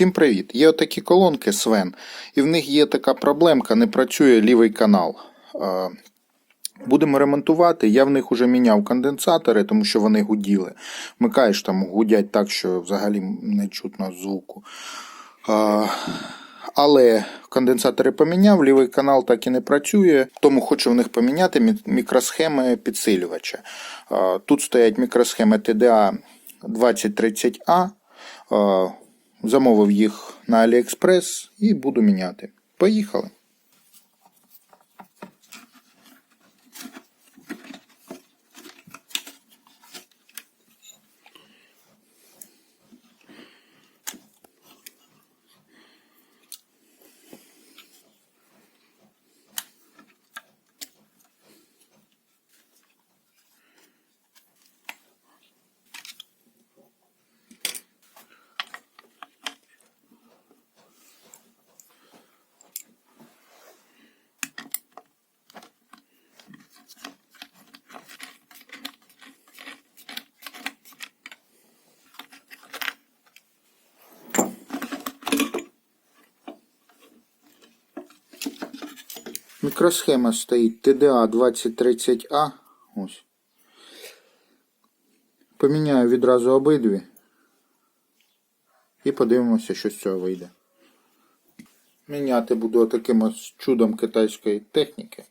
Всім привіт! Є отакі колонки Свен, і в них є така проблемка, не працює лівий канал. Е, Будемо ремонтувати. Я в них вже міняв конденсатори, тому що вони гуділи. Вмикаєш там, гудять так, що взагалі не чутно звуку. Е, Але конденсатори поміняв, лівий канал так і не працює, тому хочу в них поміняти мікросхеми підсилювача. Е, Тут стоять мікросхеми TDA 2030A. Замовив їх на AliExpress і буду міняти. Поїхали. Мікросхема стоїть TDA 2030A. Ось. Поміняю відразу обидві. І подивимося, що з цього вийде. Міняти буду таким чудом китайської техніки.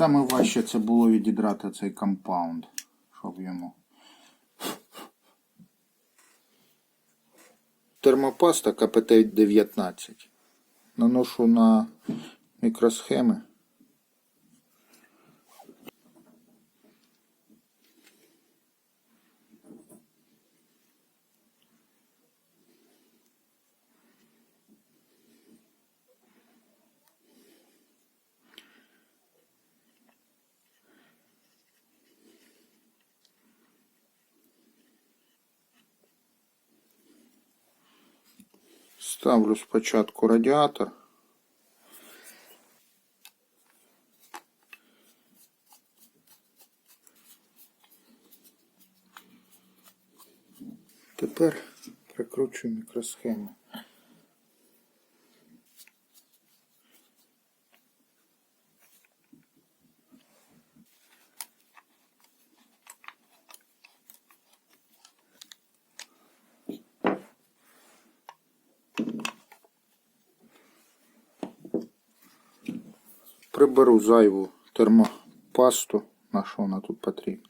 Саме важче це було відідрати цей компаунд, щоб йому. Термопаста КПТ-19. Наношу на мікросхеми. Ставлю спочатку радіатор. Тепер прикручую мікросхему. Приберу зайву термопасту, на що вона тут потрібна.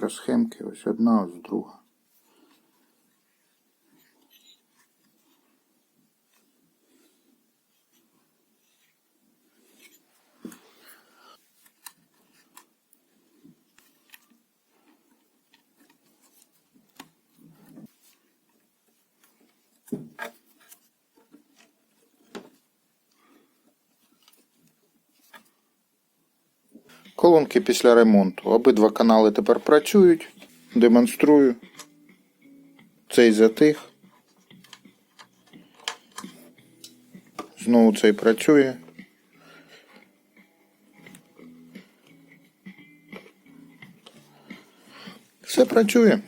Мікросхемки. Ось одна, ось друга. Колонки після ремонту. Обидва канали тепер працюють. Демонструю. Цей затих. Знову цей працює. Все працює.